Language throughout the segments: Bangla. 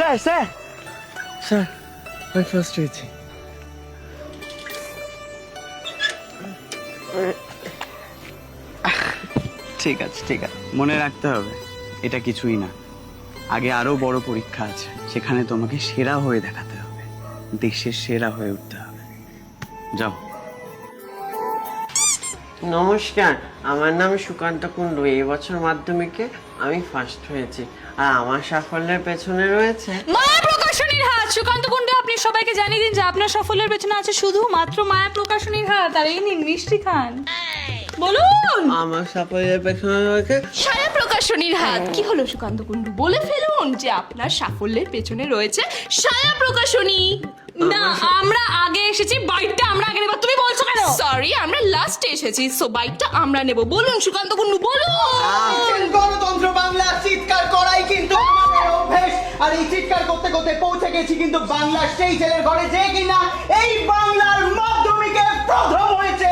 Sir sir. স্যার আমি ফার্স্ট হয়েছি। ঠিক আছে ঠিক আছে। মনে রাখতে হবে এটা কিছুই না। আগে আরও বড় পরীক্ষা আছে সেখানে তোমাকে সেরা হয়ে দেখাতে হবে। দেশের সেরা হয়ে উঠতে হবে। যাও। নমস্কার আমার নাম সুকান্ত কুণ্ডু। এই বছর মাধ্যমিকে আমি ফার্স্ট হয়েছি। আর আমার সাফল্যের পেছনে রয়েছে মায়া প্রকাশনীর হাত। সুকান্ত কুণ্ডু আপনি সবাইকে জানিয়ে দিন যে আপনার সাফল্যের পেছনে আছে শুধুমাত্র মায়া প্রকাশনীর হাত আর এই নিন মিষ্টি খান। বলুন! আমার সাফল্যের পেছনে রয়েছে ছায়া প্রকাশনীর হাত। কি হলো সুকান্ত কুণ্ডু? বলে ফেলুন যে আপনার সাফল্যের পেছনে রয়েছে ছায়া প্রকাশনী। না আমরা আগে এসেছি বাইকটা আমরা আগে সরি আমরা লাস্টে এসেছি সো বাইকটা আমরা নেব। বলুন সুকান্ত কুন্ডু বলুন! গণতন্ত্র বাংলা চিৎকার করাই কিন্তু আমাদের অভ্যেস। আর এই চিৎকার করতে করতে পৌঁছে গেছি কিন্তু বাংলা সেই ছেলের ঘরে যে কিনা এই বাংলার মাধ্যমিকে প্রথম হয়েছে।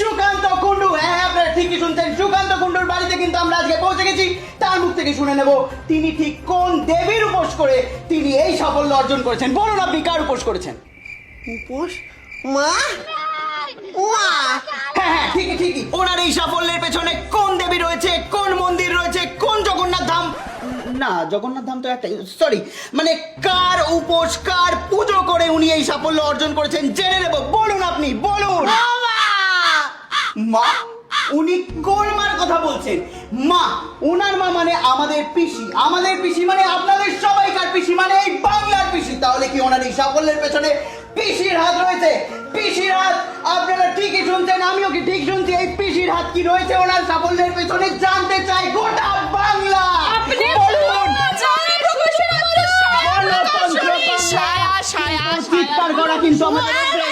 সুকান্ত কুন্ডু হ্যাঁ হ্যাঁ, আপনারা ঠিকই শুনছেন। সুকান্ত কুন্ডুর বাড়িতে কিন্তু আমরা আজকে পৌঁছে গেছি। তার মুখ থেকে শুনে নেব তিনি ঠিক কোন দেবীর উপোস করে তিনি এই সাফল্য অর্জন করেছেন। বলুন আপনি কার উপোস করেছেন? উপোস? মা মা? হ্যাঁ হ্যাঁ ঠিকই ঠিকই। ওনার এই সাফল্যের পেছনে কোন দেবী রয়েছে কোন মন্দির রয়েছে কোন জগন্নাথ ধাম? না জগন্নাথ ধাম তো একটাই। সরি মানে কার উপোস কার পুজো করে উনি এই সাফল্য অর্জন করেছেন জেনে নেব। বলুন আপনি বলুন। মা উনি গোলমার কথা বলছেন? মা ওনার মা মানে আমাদের পিসি। আমাদের পিসি মানে আপনাদের সবাইকার পিসি মানে এই বাংলার পিসি। তাহলে কি ওনার এই সাফল্যের পেছনে পিসির হাত রয়েছে? পিসির হাত আপনারা ঠিকই শুনছেন আমিও কি ঠিক শুনছি? এই পিসির হাত কি রয়েছে ওনার সাফল্যের পেছনে জানতে চাই গোটা বাংলা। আপনি বলুন। সায়া ছায়া চিৎকার করা কিন্তু। আমাদের